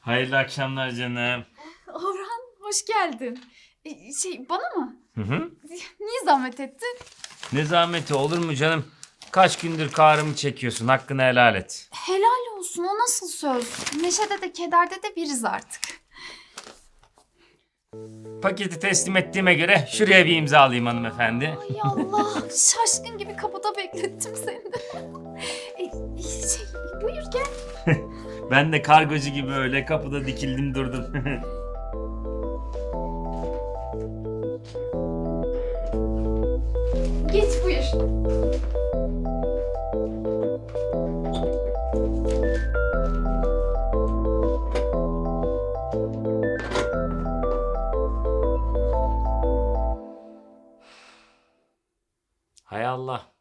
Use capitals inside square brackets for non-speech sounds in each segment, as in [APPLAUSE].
Hayırlı akşamlar canım. Orhan hoş geldin. E, Şey bana mı? Hı hı. Niye zahmet ettin? Ne zahmeti olur mu canım? Kaç gündür kahrımı çekiyorsun hakkını helal et. Helal olsun o nasıl söz? Neşede de kederde de biriz artık. Paketi teslim ettiğime göre şuraya bir imza alayım hanımefendi. Ay Allah şaşkın gibi kapıda beklettim seni de. E, e, şey, buyur gel. [LAUGHS] Ben de kargocu gibi öyle kapıda dikildim durdum. [LAUGHS] Geç buyur. Hay Allah.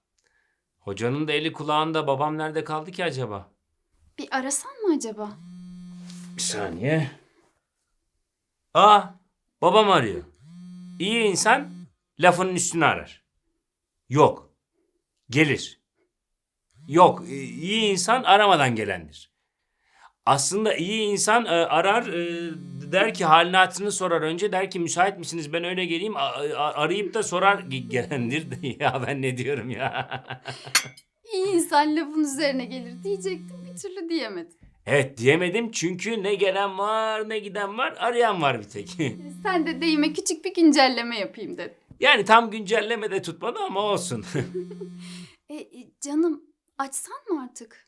Hocanın da eli kulağında babam nerede kaldı ki acaba? Bir arasan acaba? Bir saniye. Aa babam arıyor. İyi insan lafının üstüne arar. Yok. Gelir. Yok. e, iyi insan aramadan gelendir. Aslında iyi insan e, arar e, der ki halini hatırını sorar önce der ki müsait misiniz ben öyle geleyim arayıp da sorar ge- gelendir. [LAUGHS] ya ben ne diyorum ya. İyi insan lafın üzerine gelir diyecektim bir türlü diyemedim. Evet diyemedim çünkü ne gelen var ne giden var arayan var bir tek. [LAUGHS] Sen de deyime küçük bir güncelleme yapayım dedim. Yani tam güncelleme de tutmadı ama olsun. [LAUGHS] E, e, canım açsan mı artık?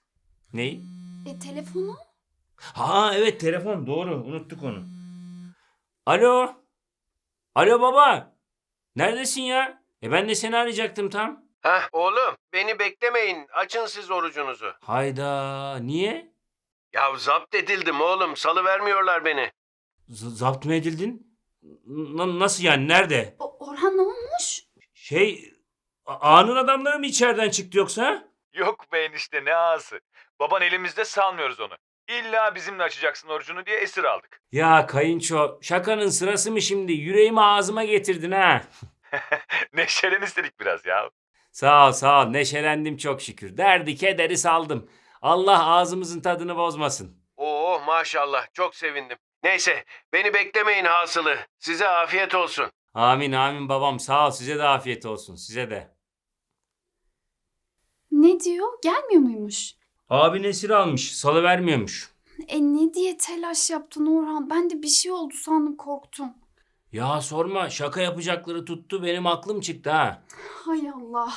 Neyi? E telefonu? Ha evet telefon doğru unuttuk onu. Alo. Alo baba. Neredesin ya? E ben de seni arayacaktım tam. Heh oğlum beni beklemeyin. Açın siz orucunuzu. Hayda niye? Ya zapt edildim oğlum. Salı vermiyorlar beni. Z- zapt mı edildin? N- nasıl yani nerede? O- Orhan ne olmuş? Şey A- A'nın adamları mı içeriden çıktı yoksa? Yok be enişte ne ağası. Baban elimizde salmıyoruz onu. İlla bizimle açacaksın orucunu diye esir aldık. Ya kayınço şakanın sırası mı şimdi? Yüreğimi ağzıma getirdin ha. [LAUGHS] Neşelen istedik biraz ya. Sağ ol sağ ol neşelendim çok şükür. Derdi kederi saldım. Allah ağzımızın tadını bozmasın. Oo maşallah çok sevindim. Neyse beni beklemeyin hasılı. Size afiyet olsun. Amin amin babam sağ ol size de afiyet olsun size de. Ne diyor? Gelmiyor muymuş? Abi esir almış salı vermiyormuş. E ne diye telaş yaptın Orhan? Ben de bir şey oldu sandım korktum. Ya sorma şaka yapacakları tuttu benim aklım çıktı ha. Hay Allah.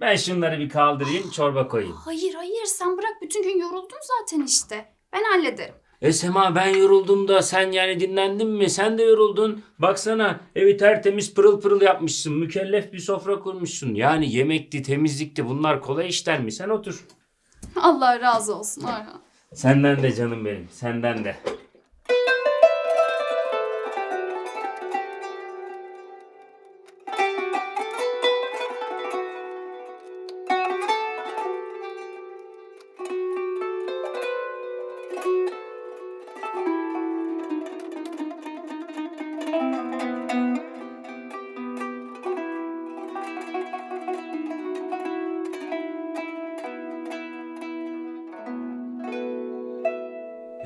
Ben şunları bir kaldırayım çorba koyayım. Hayır hayır sen bırak bütün gün yoruldun zaten işte. Ben hallederim. E Sema ben yoruldum da sen yani dinlendin mi? Sen de yoruldun. Baksana evi tertemiz pırıl pırıl yapmışsın. Mükellef bir sofra kurmuşsun. Yani yemekti, temizlikti bunlar kolay işler mi? Sen otur. Allah razı olsun Orhan. Senden de canım benim. Senden de.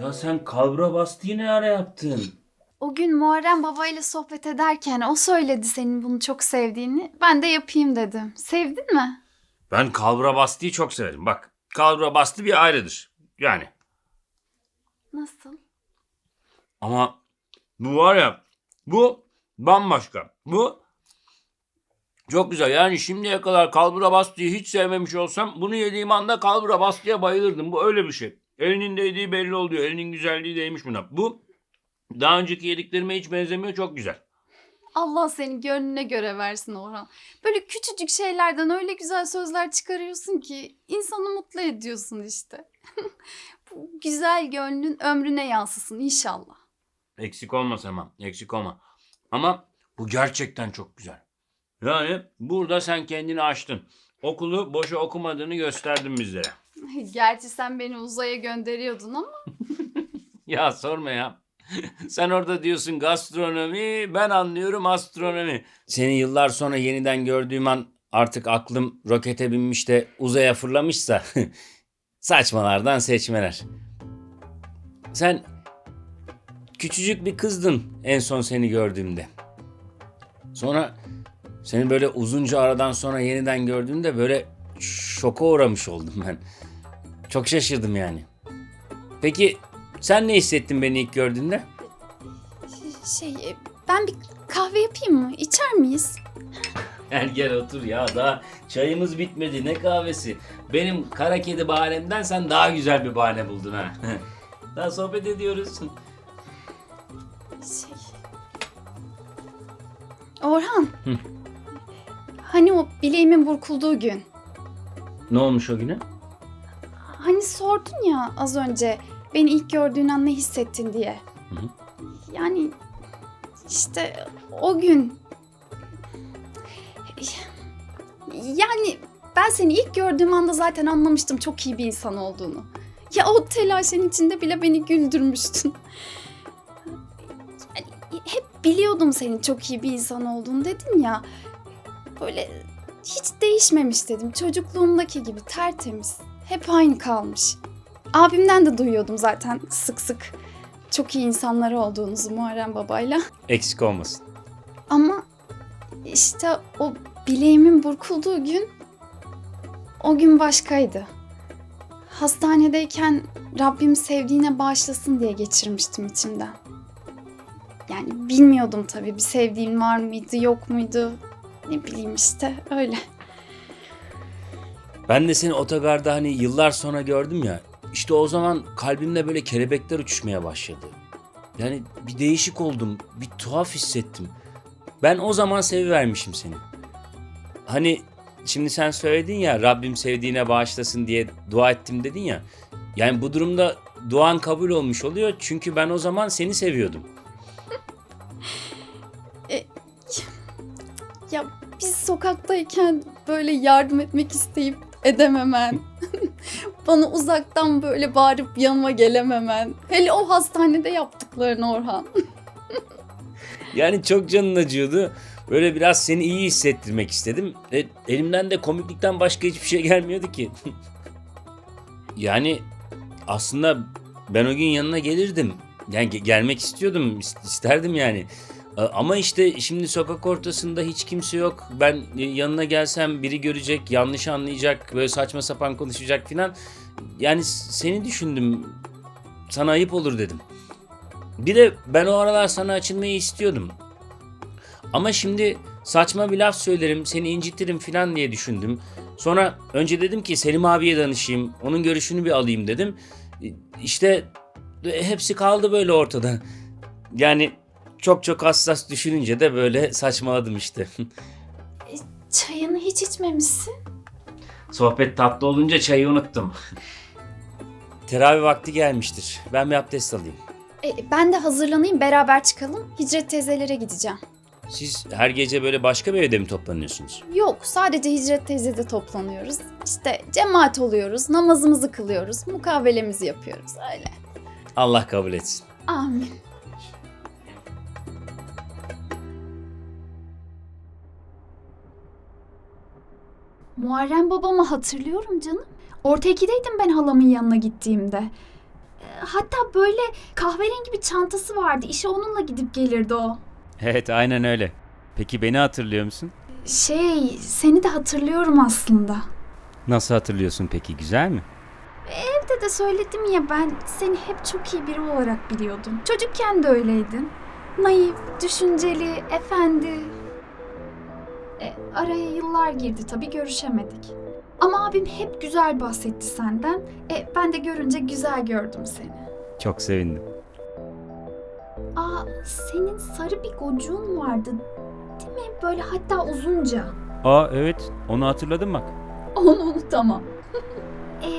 Ya sen kalbura bastığı ne ara yaptın? O gün Muharrem babayla sohbet ederken o söyledi senin bunu çok sevdiğini. Ben de yapayım dedim. Sevdin mi? Ben kalbura bastığı çok severim. Bak kalbura bastı bir ayrıdır. Yani. Nasıl? Ama bu var ya bu bambaşka. Bu çok güzel. Yani şimdiye kadar kalbura bastığı hiç sevmemiş olsam bunu yediğim anda kalbura bastıya bayılırdım. Bu öyle bir şey. Elinin değdiği belli oluyor. Elinin güzelliği değmiş buna. Bu daha önceki yediklerime hiç benzemiyor. Çok güzel. Allah senin gönlüne göre versin Orhan. Böyle küçücük şeylerden öyle güzel sözler çıkarıyorsun ki insanı mutlu ediyorsun işte. [LAUGHS] Bu güzel gönlün ömrüne yansısın inşallah. Eksik olma Sema. Eksik olma. Ama bu gerçekten çok güzel. Yani burada sen kendini aştın. Okulu boşa okumadığını gösterdin bizlere. [LAUGHS] Gerçi sen beni uzaya gönderiyordun ama [LAUGHS] Ya sorma ya. [LAUGHS] Sen orada diyorsun gastronomi, ben anlıyorum astronomi. Seni yıllar sonra yeniden gördüğüm an artık aklım rokete binmiş de uzaya fırlamışsa saçmalardan seçmeler. sen küçücük bir kızdın en son seni gördüğümde. Sonra seni böyle uzunca aradan sonra yeniden gördüğümde böyle şoka uğramış oldum ben. Çok şaşırdım yani. Peki sen ne hissettin beni ilk gördüğünde? Şey e, ben bir kahve yapayım mı? İçer miyiz? [LAUGHS] Gel gel otur ya daha çayımız bitmedi ne kahvesi. Benim kara kedi bahanemden sen daha güzel bir bahane buldun ha. [LAUGHS] daha sohbet ediyoruz. Şey. Orhan. Hani o bileğimin burkulduğu gün. Ne olmuş o güne? Hani sordun ya az önce beni ilk gördüğün an ne hissettin diye. Hı hı. Yani işte o gün yani ben seni ilk gördüğüm anda zaten anlamıştım çok iyi bir insan olduğunu. Ya o telaşın içinde bile beni güldürmüştün. Yani hep biliyordum senin çok iyi bir insan olduğunu dedin ya. Böyle hiç değişmemiş dedim. Çocukluğumdaki gibi tertemiz. Hep aynı kalmış. Abimden de duyuyordum zaten sık sık. Çok iyi insanlar olduğunuzu Muharrem babayla. Eksik olmasın. Ama işte o bileğimin burkulduğu gün o gün başkaydı. Hastanedeyken Rabbim sevdiğine bağışlasın diye geçirmiştim içimden. Yani bilmiyordum tabii bir sevdiğim var mıydı yok muydu ne bileyim işte öyle. Ben de seni otogarda hani yıllar sonra gördüm ya. İşte o zaman kalbimde böyle kelebekler uçuşmaya başladı. Yani bir değişik oldum. Bir tuhaf hissettim. Ben o zaman sevivermişim seni. Hani şimdi sen söyledin ya Rabbim sevdiğine bağışlasın diye dua ettim dedin ya. Yani bu durumda duan kabul olmuş oluyor. Çünkü ben o zaman seni seviyordum. Ya biz sokaktayken böyle yardım etmek isteyip edememen. [LAUGHS] Bana uzaktan böyle bağırıp yanıma gelememen. Hele o hastanede yaptıklarını Orhan. [LAUGHS] Yani çok canın acıyordu. Böyle biraz seni iyi hissettirmek istedim. E, elimden de komiklikten başka hiçbir şey gelmiyordu ki. [LAUGHS] yani aslında ben o gün yanına gelirdim. Yani ge- gelmek istiyordum, is- isterdim yani. Ama işte şimdi sokak ortasında hiç kimse yok. Ben e, yanına gelsem biri görecek, yanlış anlayacak, böyle saçma sapan konuşacak filan. Yani seni düşündüm. Sana ayıp olur dedim. Bir de ben o aralar sana açılmayı istiyordum. Ama şimdi saçma bir laf söylerim, seni incitirim falan diye düşündüm. Sonra önce dedim ki Selim abiye danışayım, onun görüşünü bir alayım dedim. İşte hepsi kaldı böyle ortada. Yani çok çok hassas düşününce de böyle saçmaladım işte. Çayını hiç içmemişsin. Sohbet tatlı olunca çayı unuttum. Teravih vakti gelmiştir. Ben bir abdest alayım. E, ben de hazırlanayım beraber çıkalım. Hicret teyzelere gideceğim. Siz her gece böyle başka bir evde mi toplanıyorsunuz? Yok sadece Hicret teyzede toplanıyoruz. İşte cemaat oluyoruz, namazımızı kılıyoruz, mukavelemizi yapıyoruz öyle. Allah kabul etsin. Amin. Muharrem babamı hatırlıyorum canım. Orta ikideydim ben halamın yanına gittiğimde. Ee, Hatta böyle kahverengi bir çantası vardı. İşe onunla gidip gelirdi o. Evet aynen öyle. Peki beni hatırlıyor musun? Şey, seni de hatırlıyorum aslında. Nasıl hatırlıyorsun peki güzel mi? Evde de söyledim ya ben seni hep çok iyi biri olarak biliyordum. Çocukken de öyleydin. Naif, düşünceli, efendi. E, araya yıllar girdi tabii görüşemedik. Ama abim hep güzel bahsetti senden. E, ben de görünce güzel gördüm seni. Çok sevindim. Aa, senin sarı bir gocuğun vardı. Değil mi? Böyle hatta uzunca. Aa evet onu hatırladım bak. Onu unutamam. [LAUGHS] e,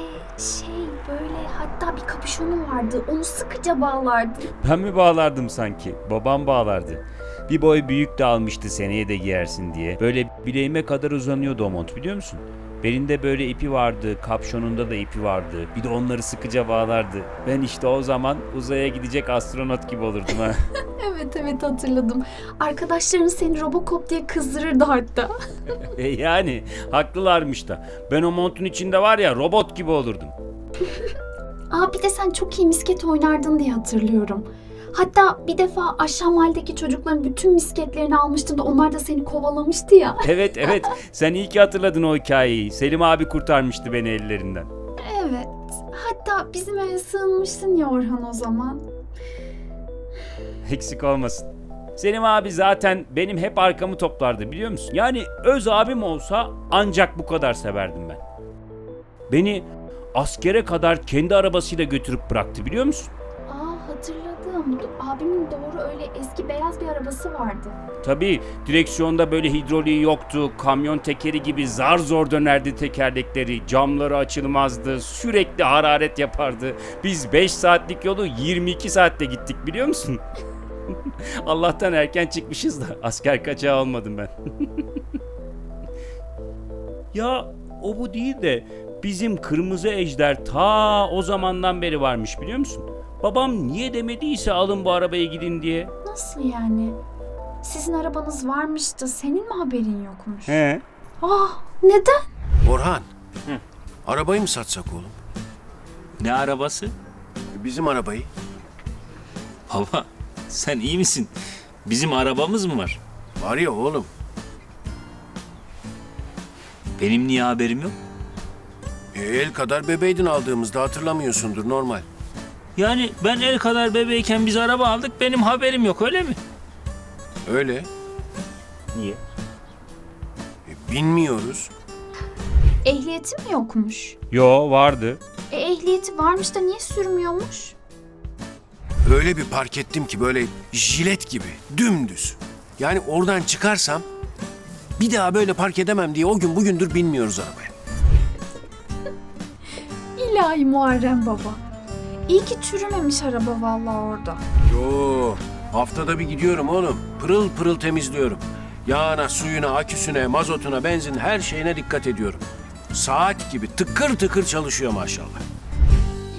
şey böyle hatta bir kapüşonu vardı. Onu sıkıca bağlardı. Ben mi bağlardım sanki? Babam bağlardı. Bir boy büyük de almıştı seneye de giyersin diye. Böyle bileğime kadar uzanıyordu o mont biliyor musun? Belinde böyle ipi vardı, kapşonunda da ipi vardı. Bir de onları sıkıca bağlardı. Ben işte o zaman uzaya gidecek astronot gibi olurdum ha. [LAUGHS] Evet evet hatırladım. Arkadaşların seni Robocop diye kızdırırdı hatta. [LAUGHS] e yani haklılarmış da. Ben o montun içinde var ya robot gibi olurdum. Aa bir de sen çok iyi misket oynardın diye hatırlıyorum. Hatta bir defa aşağı mahalledeki çocukların bütün misketlerini almıştın da onlar da seni kovalamıştı ya. [LAUGHS] Evet evet sen iyi ki hatırladın o hikayeyi. Selim abi kurtarmıştı beni ellerinden. Evet. Hatta bizim eve sığınmışsın ya Orhan o zaman. Eksik olmasın. Selim abi zaten benim hep arkamı toplardı biliyor musun? Yani öz abim olsa ancak bu kadar severdim ben. Beni askere kadar kendi arabasıyla götürüp bıraktı biliyor musun? Hatırladım. Abimin doğru öyle eski beyaz bir arabası vardı. Tabii direksiyonda böyle hidroliği yoktu. Kamyon tekeri gibi zar zor dönerdi tekerlekleri. Camları açılmazdı. Sürekli hararet yapardı. Biz 5 saatlik yolu 22 saatte gittik biliyor musun? [LAUGHS] Allah'tan erken çıkmışız da asker kaçağı olmadım ben. [LAUGHS] ya o bu değil de bizim kırmızı ejder ta o zamandan beri varmış biliyor musun? Babam niye demediyse alın bu arabaya gidin diye. Nasıl yani? Sizin arabanız varmış da senin mi haberin yokmuş? He. Aa neden? Orhan. Arabayı mı satsak oğlum? Ne arabası? Bizim arabayı. Baba sen iyi misin? Bizim arabamız mı var? Var ya oğlum. Benim niye haberim yok? E, el kadar bebeydin aldığımızda hatırlamıyorsundur normal. Yani ben el kadar bebeyken biz araba aldık benim haberim yok öyle mi? Öyle. Niye? E, bilmiyoruz. Ehliyeti mi yokmuş? Yo vardı. E ehliyeti varmış da niye sürmüyormuş? Öyle bir park ettim ki böyle jilet gibi dümdüz. Yani oradan çıkarsam bir daha böyle park edemem diye o gün bugündür binmiyoruz arabaya. İlahi Muharrem baba. İyi ki çürümemiş araba vallahi orada. Yo, haftada bir gidiyorum oğlum. Pırıl pırıl temizliyorum. Yağına, suyuna, aküsüne, mazotuna, benzin her şeyine dikkat ediyorum. Saat gibi tıkır tıkır çalışıyor maşallah.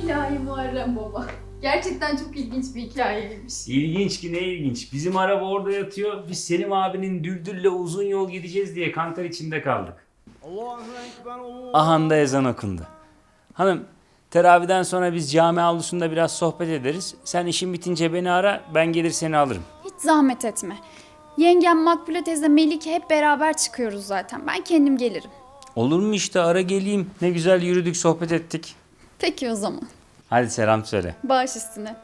İlahi Muharrem baba. Gerçekten çok ilginç bir hikayeymiş. İlginç ki ne ilginç. Bizim araba orada yatıyor. Biz Selim abinin düldülle uzun yol gideceğiz diye kantar içinde kaldık. Ahanda ezan okundu. Hanım teraviden sonra biz cami avlusunda biraz sohbet ederiz. Sen işin bitince beni ara ben gelir seni alırım. Hiç zahmet etme. Yengem Makbule teyze Melike hep beraber çıkıyoruz zaten. Ben kendim gelirim. Olur mu işte ara geleyim. Ne güzel yürüdük sohbet ettik. Peki o zaman. Hadi selam söyle. Baş üstüne.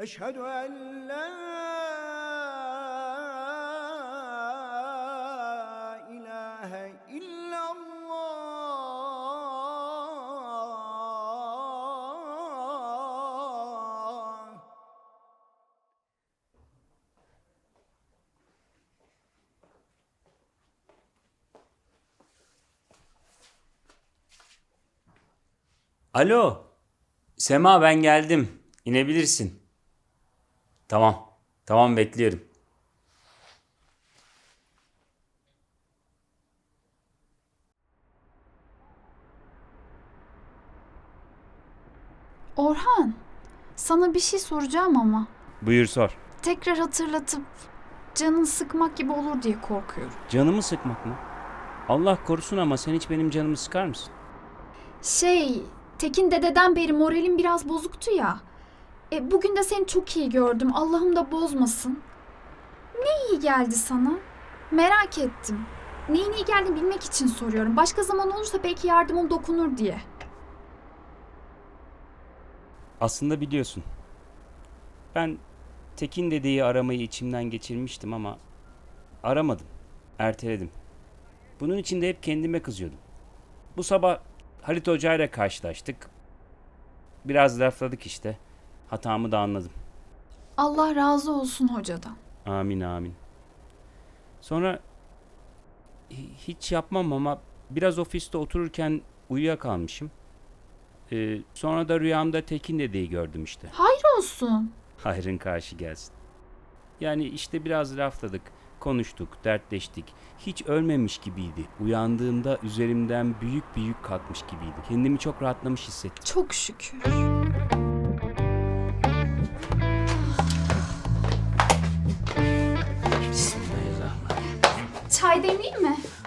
أشهد أن لا إله إلا الله Alo. Sema ben geldim. İnebilirsin. Tamam. Tamam bekliyorum. Orhan, sana bir şey soracağım ama. Buyur sor. Tekrar hatırlatıp canını sıkmak gibi olur diye korkuyorum. Canımı sıkmak mı? Allah korusun ama sen hiç benim canımı sıkar mısın? Şey, Tekin dededen beri moralim biraz bozuktu ya. E, bugün de seni çok iyi gördüm. Allah'ım da bozmasın. Ne iyi geldi sana? Merak ettim. Neyin iyi geldiğini bilmek için soruyorum. Başka zaman olursa belki yardımım dokunur diye. Aslında biliyorsun. Ben Tekin dedeyi aramayı içimden geçirmiştim ama aramadım. Erteledim. Bunun için de hep kendime kızıyordum. Bu sabah Halit Hoca ile karşılaştık. Biraz lafladık işte. Hatamı da anladım. Allah razı olsun hocadan. Amin amin. Sonra hi- hiç yapmam ama biraz ofiste otururken uyuyakalmışım. Ee, sonra da rüyamda Tekin dedeyi gördüm işte. Hayır olsun. Hayrın karşı gelsin. Yani işte biraz lafladık, konuştuk, dertleştik. Hiç ölmemiş gibiydi. Uyandığımda üzerimden büyük bir yük kalkmış gibiydi. Kendimi çok rahatlamış hissettim. Çok şükür.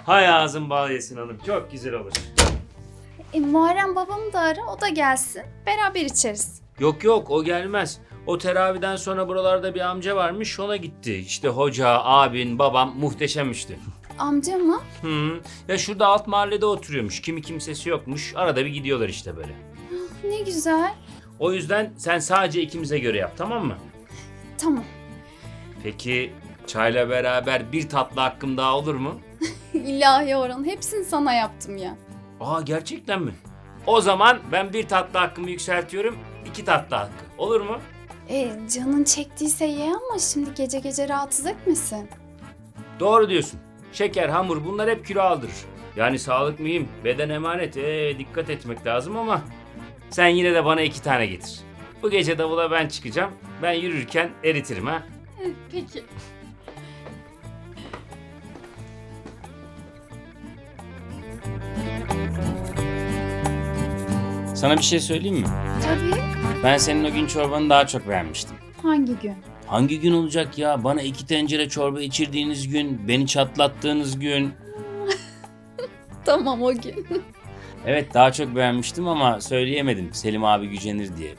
Hay ağzın bal yesin hanım. Çok güzel olur. E, Muharrem babamı da ara o da gelsin. Beraber içeriz. Yok yok o gelmez. O teraviden sonra buralarda bir amca varmış ona gitti. İşte hoca, abin, babam muhteşemmişti. Amca mı? Hı. Ya şurada alt mahallede oturuyormuş. Kimi kimsesi yokmuş. Arada bir gidiyorlar işte böyle. Ne güzel. O yüzden sen sadece ikimize göre yap tamam mı? Tamam. Peki çayla beraber bir tatlı hakkım daha olur mu? İlahi Orhan hepsini sana yaptım ya. Aa gerçekten mi? O zaman ben bir tatlı hakkımı yükseltiyorum. iki tatlı hakkı. Olur mu? E, canın çektiyse ye ama şimdi gece gece rahatsız etmesin. Doğru diyorsun. Şeker, hamur bunlar hep kilo aldırır. Yani sağlık mühim, beden emanet. Ee, dikkat etmek lazım ama sen yine de bana iki tane getir. Bu gece davula ben çıkacağım. Ben yürürken eritirim ha. Peki. Sana bir şey söyleyeyim mi? Tabii. Ben senin o gün çorbanı daha çok beğenmiştim. Hangi gün? Hangi gün olacak ya? Bana iki tencere çorba içirdiğiniz gün, beni çatlattığınız gün. [LAUGHS] Tamam o gün. [LAUGHS] Evet daha çok beğenmiştim ama söyleyemedim Selim abi gücenir diye.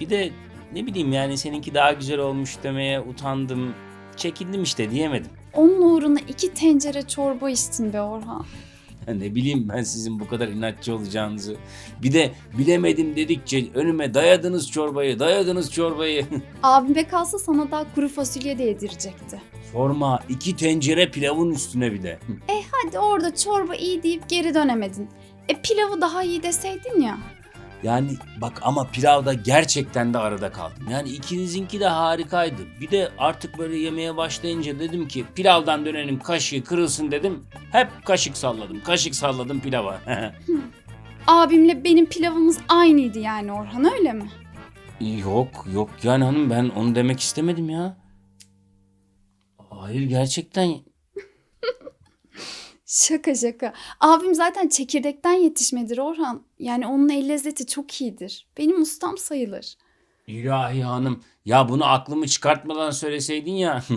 Bir de ne bileyim yani seninki daha güzel olmuş demeye utandım. Çekindim işte diyemedim. Onun uğruna iki tencere çorba içtin be Orhan. [LAUGHS] Ne bileyim ben sizin bu kadar inatçı olacağınızı. Bir de bilemedim dedikçe önüme dayadınız çorbayı, dayadınız çorbayı. [LAUGHS] Abime kalsa sana daha kuru fasulye de yedirecekti. Sorma iki tencere pilavın üstüne bir de. Hadi orada çorba iyi deyip geri dönemedin. E pilavı daha iyi deseydin ya. Yani bak ama pilavda gerçekten de arada kaldım. Yani ikinizinki de harikaydı. Bir de artık böyle yemeye başlayınca dedim ki pilavdan dönelim kaşığı kırılsın dedim. Hep kaşık salladım. Kaşık salladım pilava. [LAUGHS] Abimle benim pilavımız aynıydı yani Orhan öyle mi? yok yok yani hanım ben onu demek istemedim ya. Hayır gerçekten Şaka şaka. Abim zaten çekirdekten yetişmedir Orhan. Yani onun el lezzeti çok iyidir. Benim ustam sayılır. ilahi hanım ya bunu aklımı çıkartmadan söyleseydin ya. [LAUGHS]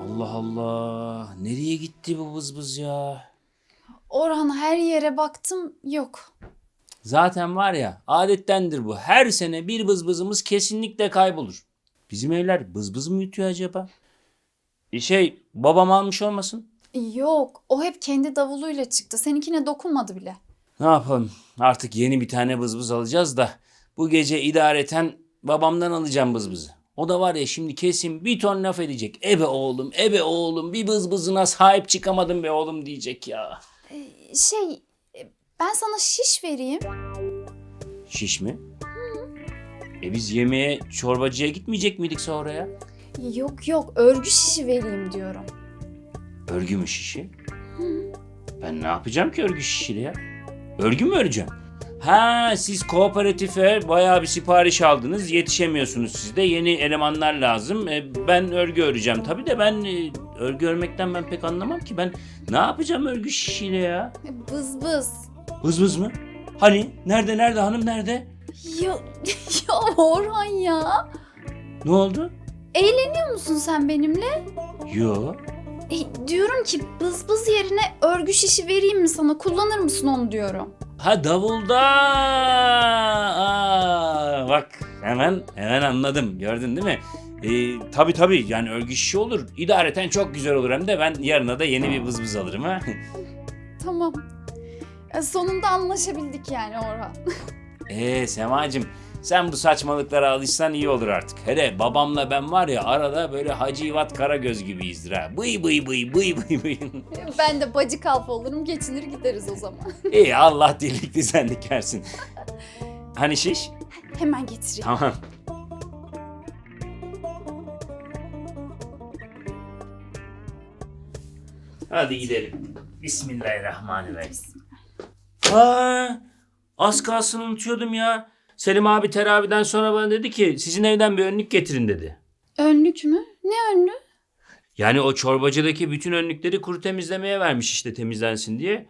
Allah Allah nereye gitti bu vız vız ya? Orhan her yere baktım yok. Zaten var ya adettendir bu. Her sene bir bızbızımız kesinlikle kaybolur. Bizim evler bızbız mı yutuyor acaba? E Şey babam almış olmasın? Yok o hep kendi davuluyla çıktı. Seninkine dokunmadı bile. Ne yapalım artık yeni bir tane bızbız alacağız da bu gece idareten babamdan alacağım bızbızı. O da var ya şimdi kesin bir ton laf edecek. Ebe oğlum, ebe oğlum bir bızbızına sahip çıkamadım be oğlum diyecek ya. Şey e, ben sana şiş vereyim. Şiş mi? E biz yemeğe çorbacıya gitmeyecek miydik sonra ya? Yok yok örgü şişi vereyim diyorum. Örgü mü şişi? Ben ne yapacağım ki örgü şişiyle ya? Örgü mü öreceğim? Ha siz kooperatife bayağı bir sipariş aldınız. Yetişemiyorsunuz siz de. Yeni elemanlar lazım. E, ben örgü öreceğim. Tabii de ben e, örgü örmekten ben pek anlamam ki. Ben ne yapacağım örgü şişiyle ya? Bız bız. Vız vız mı? Hani? Nerede nerede hanım nerede? Ya, [LAUGHS] ya Orhan ya. Ne oldu? Eğleniyor musun sen benimle? Yo. E, diyorum ki bız bız yerine örgü şişi vereyim mi sana? Kullanır mısın onu diyorum. Ha davulda. Aa, bak hemen hemen anladım. Gördün değil mi? Ee, tabii tabii yani örgü şişi olur. İdareten çok güzel olur hem de ben yarına da yeni bir vız alırım ha. Tamam. E, sonunda anlaşabildik yani Orhan. [LAUGHS] Ee Semacığım sen bu saçmalıklara alışsan iyi olur artık. Hele babamla ben var ya arada böyle Hacı İvat Karagöz gibiyizdir ha. Bıy bıy bıy bıy bıy bıy. [LAUGHS] ben de bacı kalfa olurum geçinir gideriz o zaman. [LAUGHS] İyi Allah dilik düzenlik versin. Hani şiş? Hemen getireyim. Tamam. Hadi gidelim. Bismillahirrahmanirrahim. Aa, az kalsın unutuyordum ya. Selim abi teraviden sonra bana dedi ki sizin evden bir önlük getirin dedi. Önlük mü? Ne önlüğü? Yani o çorbacıdaki bütün önlükleri kuru temizlemeye vermiş işte temizlensin diye.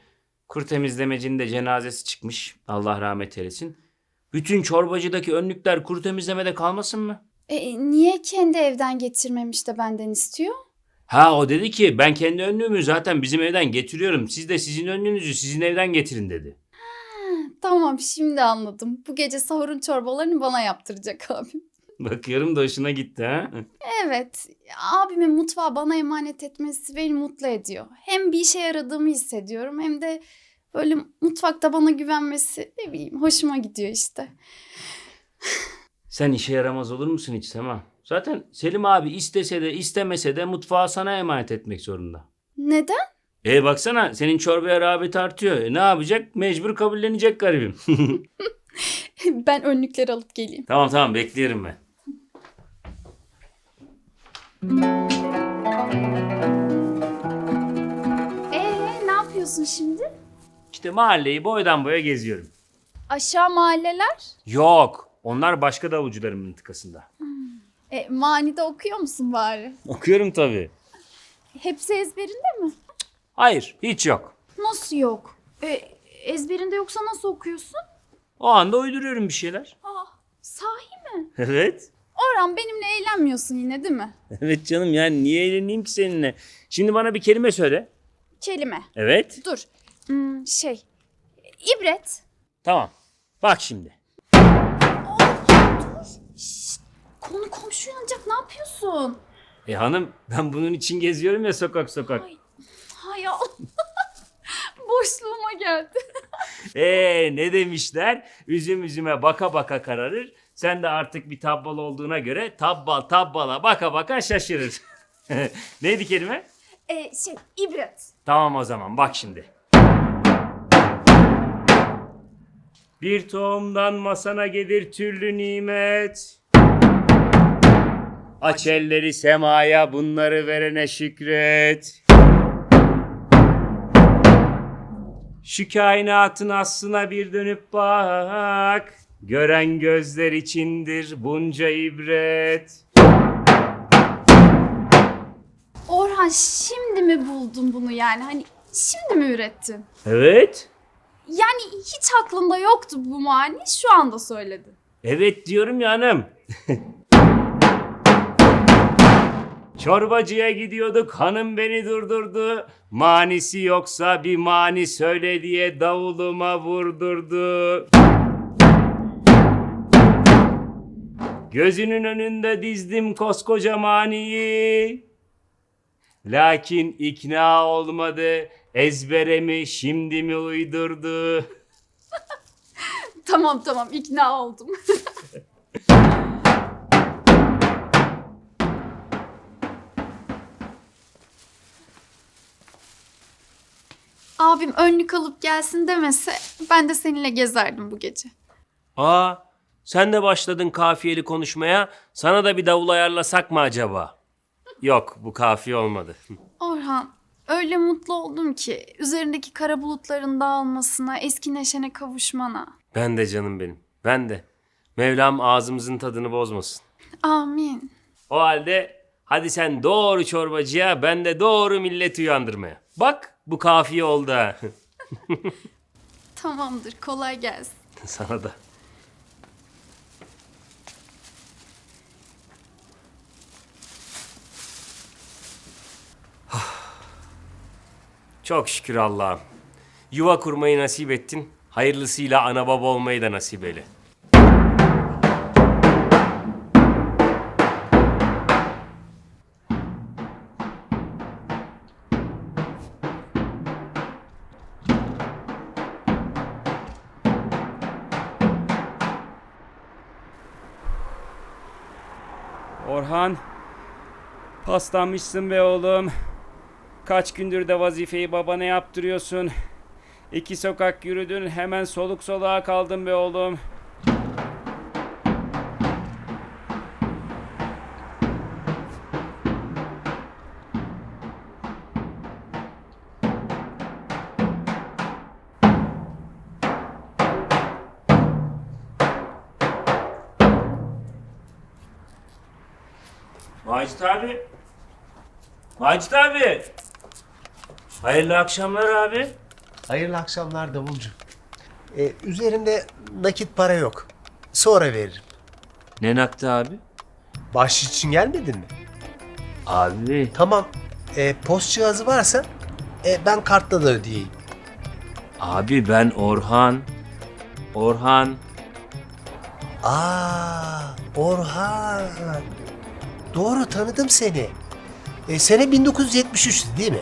Kuru temizlemecinin de cenazesi çıkmış. Allah rahmet eylesin. Bütün çorbacıdaki önlükler kuru temizlemede kalmasın mı? E, niye kendi evden getirmemiş de benden istiyor? Ha o dedi ki ben kendi önlüğümü zaten bizim evden getiriyorum. Siz de sizin önlüğünüzü sizin evden getirin dedi. Tamam şimdi anladım. Bu gece sahurun çorbalarını bana yaptıracak abim. [LAUGHS] Bakıyorum da hoşuna gitti ha. Evet, abimin mutfağı bana emanet etmesi beni mutlu ediyor. Hem bir işe yaradığımı hissediyorum hem de böyle mutfakta bana güvenmesi ne bileyim hoşuma gidiyor işte. [LAUGHS] Sen işe yaramaz olur musun hiç Sema? Zaten Selim abi istese de istemese de mutfağı sana emanet etmek zorunda. Neden? E baksana senin çorbaya rağbet artıyor. E, ne yapacak? Mecbur kabullenecek garibim. [LAUGHS] ben önlükleri alıp geleyim. tamam tamam beklerim ben. Ee ne yapıyorsun şimdi? İşte mahalleyi boydan boya geziyorum. Aşağı mahalleler? Yok. Onlar başka davulcuların mıntıkasında. E, manide okuyor musun bari? Okuyorum tabii. Hepsi ezberinde mi? Hayır hiç yok. Nasıl yok? E, ezberinde yoksa nasıl okuyorsun? O anda uyduruyorum bir şeyler. Aa, sahi mi? Evet. Orhan benimle eğlenmiyorsun yine değil mi? Evet canım yani niye eğleneyim ki seninle? Şimdi bana bir kelime söyle. Kelime. Evet. Dur. Hmm, şey. İbret. Tamam. Bak şimdi. Konu komşu yanacak ne yapıyorsun? E hanım ben bunun için geziyorum ya sokak sokak. Ay. Hay Allah. [LAUGHS] Boşluğuma geldi. [LAUGHS] Ee ne demişler? Üzüm üzüme baka baka kararır. Sen de artık bir tabbal olduğuna göre tabbal tabbala baka baka şaşırır. [LAUGHS] Neydi kelime? E, şey ibret. Tamam o zaman bak şimdi. Bir tohumdan masana gelir türlü nimet. Aç elleri semaya bunları verene şükret. Şu kainatın aslına bir dönüp bak. Gören gözler içindir bunca ibret. Orhan şimdi mi buldun bunu yani? Hani şimdi mi ürettin? Evet. Yani hiç aklımda yoktu bu mani. Şu anda söyledin. Evet diyorum ya hanım. [LAUGHS] Çorbacıya gidiyorduk hanım beni durdurdu. Manisi yoksa bir mani söyle diye davuluma vurdurdu. Gözünün önünde dizdim koskoca maniyi. Lakin ikna olmadı. Ezbere mi şimdi mi uydurdu? [LAUGHS] Tamam tamam ikna oldum. [LAUGHS] Abim önlük alıp gelsin demese ben de seninle gezerdim bu gece. Aa, sen de başladın kafiyeli konuşmaya. Sana da bir davul ayarlasak mı acaba? Yok, bu kafiye olmadı. Orhan öyle mutlu oldum ki üzerindeki kara bulutların dağılmasına, eski neşene kavuşmana. Ben de canım benim. Ben de. Mevlam ağzımızın tadını bozmasın. Amin. O halde hadi sen doğru çorbacıya, ben de doğru milleti uyandırmaya. Bak bu kafiye oldu ha. [LAUGHS] Tamamdır kolay gelsin. [LAUGHS] Sana da. [SIGHS] Çok şükür Allah'ım. Yuva kurmayı nasip ettin. Hayırlısıyla ana baba olmayı da nasip eyle. Orhan, paslanmışsın be oğlum. Kaç gündür de vazifeyi babana yaptırıyorsun. İki sokak yürüdün hemen soluk soluğa kaldın be oğlum. Macit abi. Hayırlı akşamlar abi. Hayırlı akşamlar davulcu. Ee, üzerimde nakit para yok. Sonra veririm. Ne nakti abi? Bahşiş için gelmedin mi? Abi Tamam. E, post cihazı varsa e, ben kartla da ödeyeyim. abi ben Orhan. Orhan. Aa, Orhan. Doğru tanıdım seni. E, sene 1973'tü değil mi?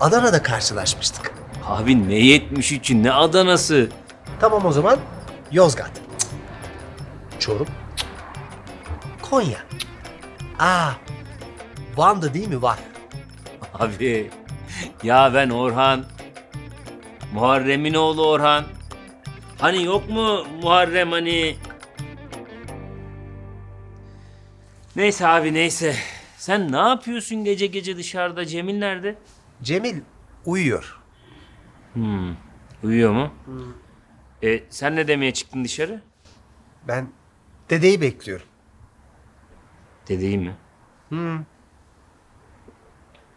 Adana'da karşılaşmıştık. Abi ne 73'ü ne Adana'sı. Tamam o zaman Yozgat. Cık. Çorum. Cık. Konya. Cık. Aa, Van'da değil mi? Var. Abi ya ben Orhan. Muharrem'in oğlu Orhan. Hani yok mu Muharrem hani? Neyse abi neyse. Sen ne yapıyorsun gece gece dışarıda? Cemil nerede? Cemil uyuyor. Hmm. Uyuyor mu? E, sen ne demeye çıktın dışarı? Ben dedeyi bekliyorum. Dedeyi mi?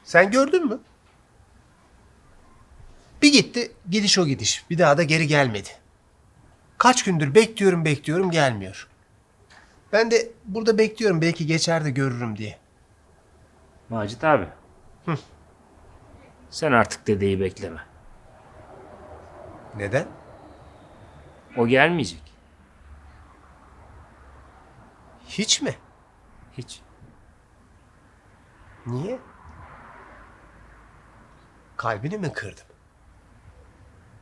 Sen gördün mü? Bir gitti, gidiş o gidiş. Bir daha da geri gelmedi. Kaç gündür bekliyorum bekliyorum gelmiyor. Ben de burada bekliyorum belki geçer de görürüm diye. Macit abi. Sen artık dedeyi bekleme. Neden? O gelmeyecek. Hiç mi? Hiç. Niye? Kalbini mi kırdım?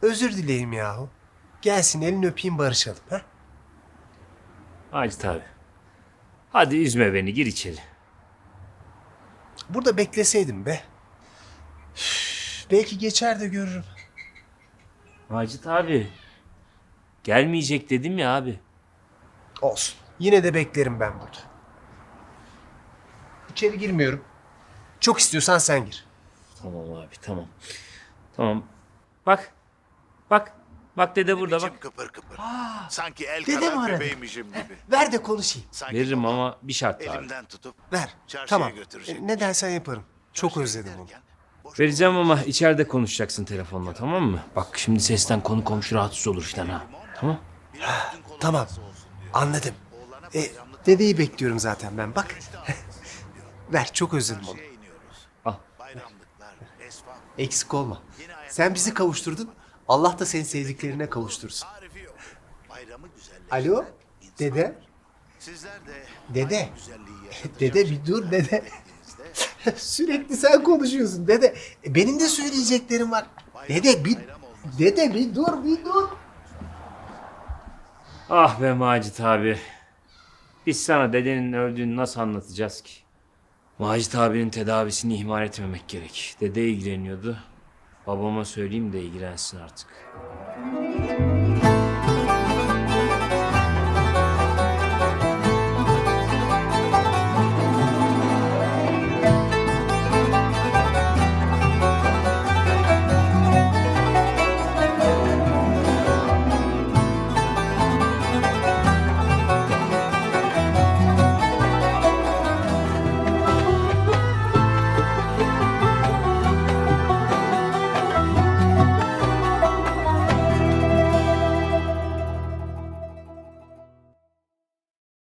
Özür dileyim yahu. Gelsin elini öpeyim barışalım. Ha? Macit abi. Hadi üzme beni gir içeri. Burada bekleseydim be. Üf, belki geçer de görürüm. Macit abi. Gelmeyecek dedim ya abi. Olsun. Yine de beklerim ben burada. İçeri girmiyorum. Çok istiyorsan sen gir. Tamam abi tamam. Tamam. Bak. Bak. Bak dede burada bak. kıpır kıpır. Sanki el dedem kadar aradı. bebeğmişim gibi. Ver de konuşayım. Sanki Veririm babam ama bir şartla abi. Elimden tutup Ver. Çarşıya tamam. götürecek. E, Ne dersen yaparım. Çok özledim onu. derken boş Vereceğim ama içeride konuşacaksın telefonla tamam mı? Bak şimdi sesten konu komşu rahatsız olur işte ha. Tamam. Tamam. Anladım. E, dedeyi bekliyorum zaten ben. Bak. [LAUGHS] Ver. Çok özledim onu. Al. Bayramlıklar, Eksik olma. Sen bizi kavuşturdun. Allah da seni sevdiklerine kavuştursun. Alo? Dede? Dede. Dede bir dur dede. [LAUGHS] Sürekli sen konuşuyorsun dede. E, benim de söyleyeceklerim var. Dede bir Dede bir dur bir dur. Ah be Macit abi. Biz sana dedenin öldüğünü nasıl anlatacağız ki? Macit abinin tedavisini ihmal etmemek gerek. Dede ilgileniyordu. Babama söyleyeyim de ilgilensin artık.